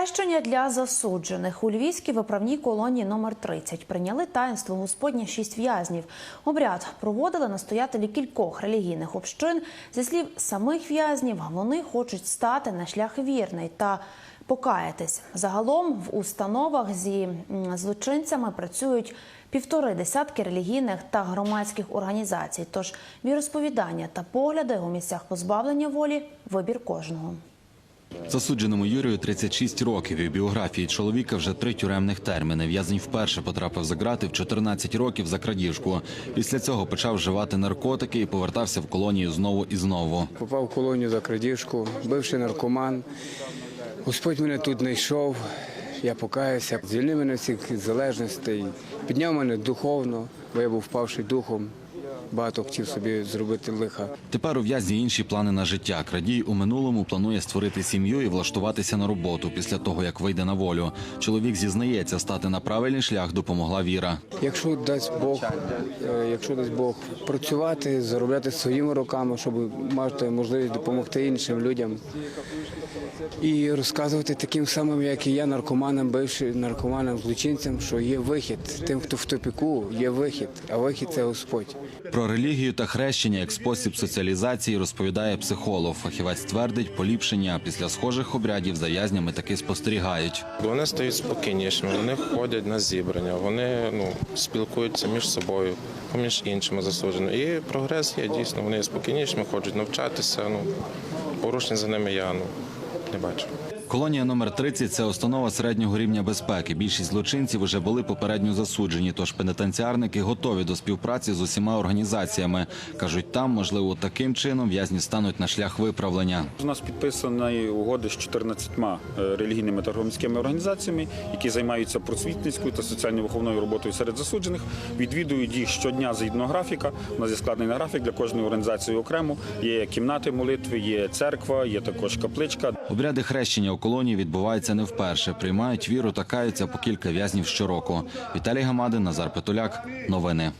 Хрещення для засуджених у львівській виправній колонії номер 30 прийняли таїнство Господнє шість в'язнів. Обряд проводили настоятелі кількох релігійних общин. Зі слів самих в'язнів, вони хочуть стати на шлях вірний та покаятись. Загалом в установах зі злочинцями працюють півтори десятки релігійних та громадських організацій. Тож віросповідання та погляди у місцях позбавлення волі вибір кожного. Засудженому Юрію 36 років. І біографії чоловіка вже три тюремних терміни. В'язень вперше потрапив за грати в 14 років за крадіжку. Після цього почав вживати наркотики і повертався в колонію знову і знову. Попав в колонію за крадіжку, бивший наркоман. Господь мене тут знайшов, я покаявся, звільнив мене всіх залежностей, підняв мене духовно, бо я був впавший духом. Багато хотів собі зробити лиха. Тепер у в'язні інші плани на життя. Крадій у минулому планує створити сім'ю і влаштуватися на роботу після того, як вийде на волю. Чоловік зізнається, стати на правильний шлях допомогла віра. Якщо дасть Бог, е, якщо дасть Бог працювати, заробляти своїми руками, щоб мати можливість допомогти іншим людям і розказувати таким самим, як і я, наркоманам, бившим наркоманам, злочинцям, що є вихід. Тим, хто в тупіку, є вихід, а вихід це Господь. Про релігію та хрещення як спосіб соціалізації розповідає психолог. Фахівець твердить, поліпшення після схожих обрядів за в'язнями таки спостерігають. Вони стають спокійнішими, вони ходять на зібрання, вони ну, спілкуються між собою, поміж іншими засудженими. І прогрес є дійсно. Вони спокійнішими, хочуть навчатися. Ну, порушень за ними я ну, не бачу. Колонія номер 30 – це установа середнього рівня безпеки. Більшість злочинців вже були попередньо засуджені, тож пенітенціарники готові до співпраці з усіма організаціями. Кажуть, там, можливо, таким чином в'язні стануть на шлях виправлення. У нас підписані угоди з 14 е, релігійними та громадськими організаціями, які займаються просвітницькою та соціально-виховною роботою серед засуджених. Відвідують їх щодня згідно графіка. У нас є складений графік для кожної організації окремо. Є кімнати молитви, є церква, є також капличка. Обряди хрещення у колонії відбуваються не вперше. Приймають віру та каються по кілька в'язнів щороку. Віталій Гамадин, Назар Петуляк. Новини.